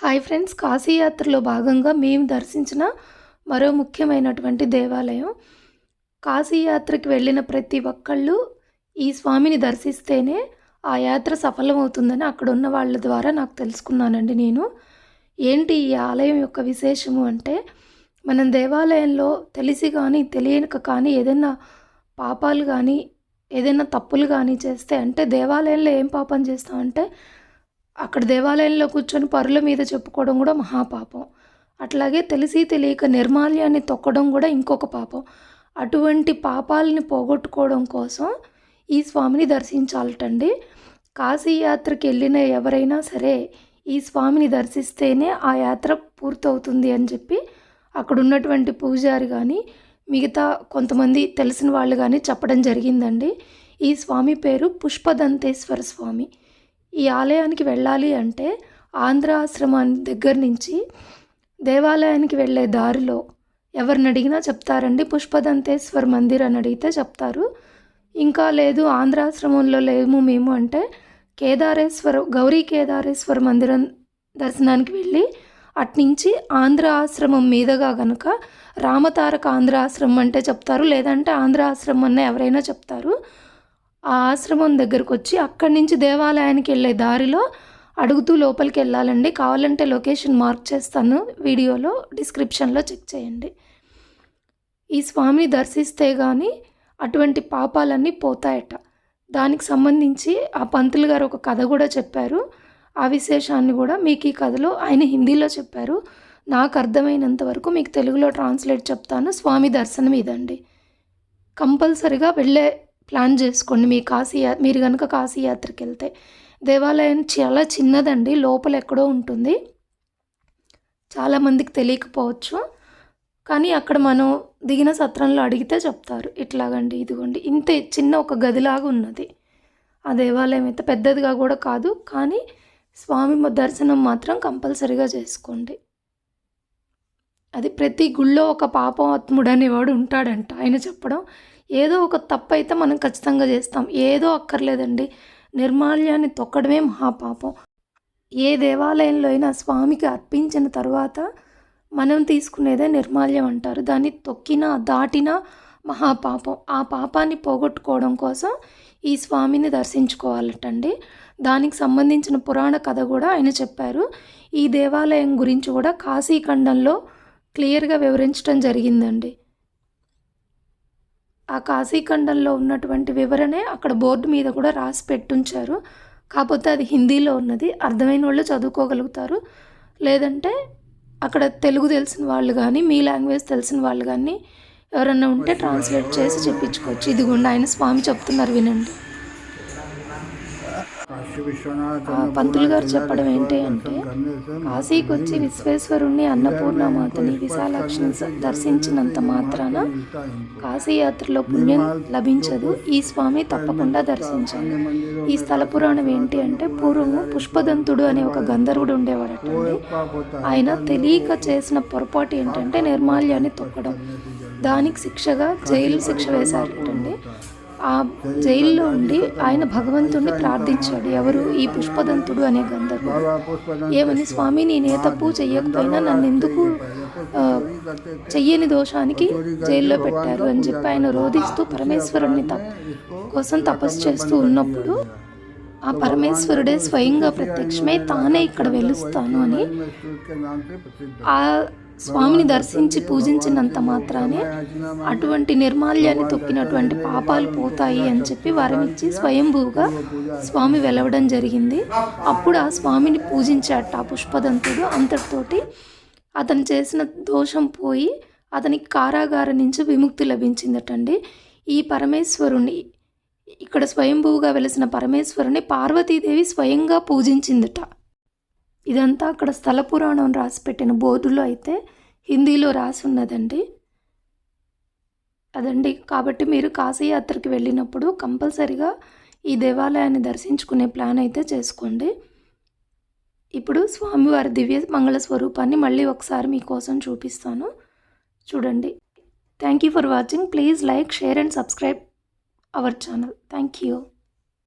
Hi friends కాశీయాత్రలో భాగంగా మేము దర్శించిన మరో ముఖ్యమైనటువంటి దేవాలయం. కాశీయాత్రకి వెళ్ళిన ప్రతి ఒక్కళ్ళు ఈ స్వామిని దర్శిస్తేనే ఆ యాత్ర సఫలమవుతుందని అక్కడ ఉన్న వాళ్ళ ద్వారా నాకు తెలుసుకున్నానండి నేను. ఏంటి ఈ ఆలయం యొక్క విశేషము అంటే మనం దేవాలయంలో తెలిసి కానీ తెలియక కానీ ఏదైనా పాపాలు కానీ ఏదైనా తప్పులు కానీ చేస్తే అంటే దేవాలయంలో ఏం పాపం చేస్తామంటే అక్కడ దేవాలయంలో కూర్చొని పరుల మీద చెప్పుకోవడం కూడా మహాపాపం. అట్లాగే తెలిసి తెలియక నిర్మాల్యాన్ని తొక్కడం కూడా ఇంకొక పాపం. అటువంటి పాపాలని పోగొట్టుకోవడం కోసం ఈ స్వామిని దర్శించాలటండి. కాశీ యాత్రకి వెళ్ళిన ఎవరైనా సరే ఈ స్వామిని దర్శిస్తేనే ఆ యాత్ర పూర్తవుతుంది అని చెప్పి అక్కడ ఉన్నటువంటి పూజారి కానీ మిగతా కొంతమంది తెలిసిన వాళ్ళు కానీ చెప్పడం జరిగిందండి. ఈ స్వామి పేరు పుష్పదంతేశ్వర స్వామి. ఈ ఆలయానికి వెళ్ళాలి అంటే ఆంధ్ర ఆశ్రమాన్ని దగ్గర నుంచి దేవాలయానికి వెళ్ళే దారిలో ఎవరిని అడిగినా చెప్తారండి. పుష్పదంతేశ్వర్ మందిర్ అని అడిగితే చెప్తారు. ఇంకా లేదు ఆంధ్రాశ్రమంలో లేము మేము అంటే కేదారేశ్వర గౌరీ కేదారేశ్వర మందిరం దర్శనానికి వెళ్ళి అట్నుంచి ఆంధ్ర ఆశ్రమం మీదుగా కనుక రామతారక ఆంధ్ర ఆశ్రమం అంటే చెప్తారు. లేదంటే ఆంధ్ర ఆశ్రమం అన్న ఎవరైనా చెప్తారు. ఆ ఆశ్రమం దగ్గరకు వచ్చి అక్కడి నుంచి దేవాలయానికి వెళ్ళే దారిలో అడుగుతూ లోపలికి వెళ్ళాలండి. కావాలంటే లొకేషన్ మార్క్ చేస్తాను. వీడియోలో డిస్క్రిప్షన్లో చెక్ చేయండి. ఈ స్వామిని దర్శిస్తే కానీ అటువంటి పాపాలన్నీ పోతాయట. దానికి సంబంధించి ఆ పంతులు గారు ఒక కథ కూడా చెప్పారు. ఆ విశేషాన్ని కూడా మీకు ఈ కథలో ఆయన హిందీలో చెప్పారు. నాకు అర్థమైనంత వరకు మీకు తెలుగులో ట్రాన్స్లేట్ చెప్తాను. స్వామి దర్శనం ఇదండి కంపల్సరిగా వెళ్ళే ప్లాన్ చేసుకోండి. మీ కాశీ మీరు కనుక కాశీ యాత్రకి వెళ్తే దేవాలయం చాలా చిన్నదండి. లోపల ఎక్కడో ఉంటుంది. చాలామందికి తెలియకపోవచ్చు. కానీ అక్కడ మనం దిగిన సత్రంలో అడిగితే చెప్తారు. ఇట్లాగండి ఇదిగోండి. ఇంత చిన్న ఒక గదిలాగా ఉన్నది. ఆ దేవాలయం అయితే పెద్దదిగా కూడా కాదు. కానీ స్వామి దర్శనం మాత్రం కంపల్సరీగా చేసుకోండి. అది ప్రతి గుళ్ళో ఒక పాపాత్ముడు అనేవాడు ఉంటాడంట. ఆయన చెప్పడం ఏదో ఒక తప్పు అయితే మనం ఖచ్చితంగా చేస్తాం. ఏదో అక్కర్లేదండి. నిర్మాల్యాన్ని తొక్కడమే మహాపాపం. ఏ దేవాలయంలో అయినా స్వామికి అర్పించిన తర్వాత మనం తీసుకునేదే నిర్మాల్యం అంటారు. దాన్ని తొక్కినా దాటినా మహాపాపం. ఆ పాపాన్ని పోగొట్టుకోవడం కోసం ఈ స్వామిని దర్శించుకోవాలటండి. దానికి సంబంధించిన పురాణ కథ కూడా ఆయన చెప్పారు. ఈ దేవాలయం గురించి కూడా కాశీఖండంలో క్లియర్గా వివరించడం జరిగిందండి. ఆ కాశీఖండంలో ఉన్నటువంటి వివరణే అక్కడ బోర్డు మీద కూడా రాసి పెట్టుంచారు. కాకపోతే అది హిందీలో ఉన్నది. అర్థమైన వాళ్ళు చదువుకోగలుగుతారు. లేదంటే అక్కడ తెలుగు తెలిసిన వాళ్ళు కానీ మీ లాంగ్వేజ్ తెలిసిన వాళ్ళు కానీ ఎవరన్నా ఉంటే ట్రాన్స్లేట్ చేసి చెప్పించుకోవచ్చు. ఇదిగోండి ఆయన స్వామి చెప్తున్నారు వినండి. పంతులు గారు చెప్పడం ఏంటి అంటే కాశీకి వచ్చి విశ్వేశ్వరుణ్ణి అన్నపూర్ణమాతని విశాలాక్షిని దర్శించినంత మాత్రాన కాశీ యాత్రలో పుణ్యం లభించదు. ఈ స్వామి తప్పకుండా దర్శించాలి. ఈ స్థల పురాణం ఏంటి అంటే పూర్వము పుష్పదంతుడు అనే ఒక గంధర్వుడు ఉండేవాడటండి ఆయన తెలియక చేసిన పొరపాటు ఏంటంటే నిర్మాల్యాన్ని తొక్కడం. దానికి శిక్షగా జైలు శిక్ష వేశారటండి ఆ జైల్లో ఉండి ఆయన భగవంతుణ్ణి ప్రార్థించాడు. ఎవరు? ఈ పుష్పదంతుడు అనే గంధర్వుడు ఏమని? స్వామి నేనే తప్పు చెయ్యకపోయినా నన్ను ఎందుకు చెయ్యని దోషానికి జైల్లో పెట్టారు? అని చెప్పి ఆయన రోధిస్తూ పరమేశ్వరుణ్ణి కోసం తపస్సు చేస్తూ ఉన్నప్పుడు ఆ పరమేశ్వరుడే స్వయంగా ప్రత్యక్షమై తానే ఇక్కడ వెలుస్తాను అని ఆ స్వామిని దర్శించి పూజించినంత మాత్రానే అటువంటి నిర్మాల్యాన్ని తొక్కినటువంటి పాపాలు పోతాయి అని చెప్పి వరమిచ్చి స్వయంభూగా స్వామి వెలవడం జరిగింది. అప్పుడు ఆ స్వామిని పూజించాట ఆ పుష్పదంతుడు అంతటితోటి. అతను చేసిన దోషం పోయి అతనికి కారాగారం నుంచి విముక్తి లభించిందటండి. ఈ పరమేశ్వరుని ఇక్కడ స్వయంభూగా వెలిసిన పరమేశ్వరుని పార్వతీదేవి స్వయంగా పూజించిందట. ఇదంతా అక్కడ స్థల పురాణం రాసి పెట్టిన బోర్డులో అయితే హిందీలో రాసి ఉన్నదండి అదండి. కాబట్టి మీరు కాశీయాత్రకి వెళ్ళినప్పుడు కంపల్సరిగా ఈ దేవాలయాన్ని దర్శించుకునే ప్లాన్ అయితే చేసుకోండి. ఇప్పుడు స్వామివారి దివ్య మంగళ స్వరూపాన్ని మళ్ళీ ఒకసారి మీకోసం చూపిస్తాను. చూడండి. Thank you for watching. Please like share and subscribe. Our channel thank you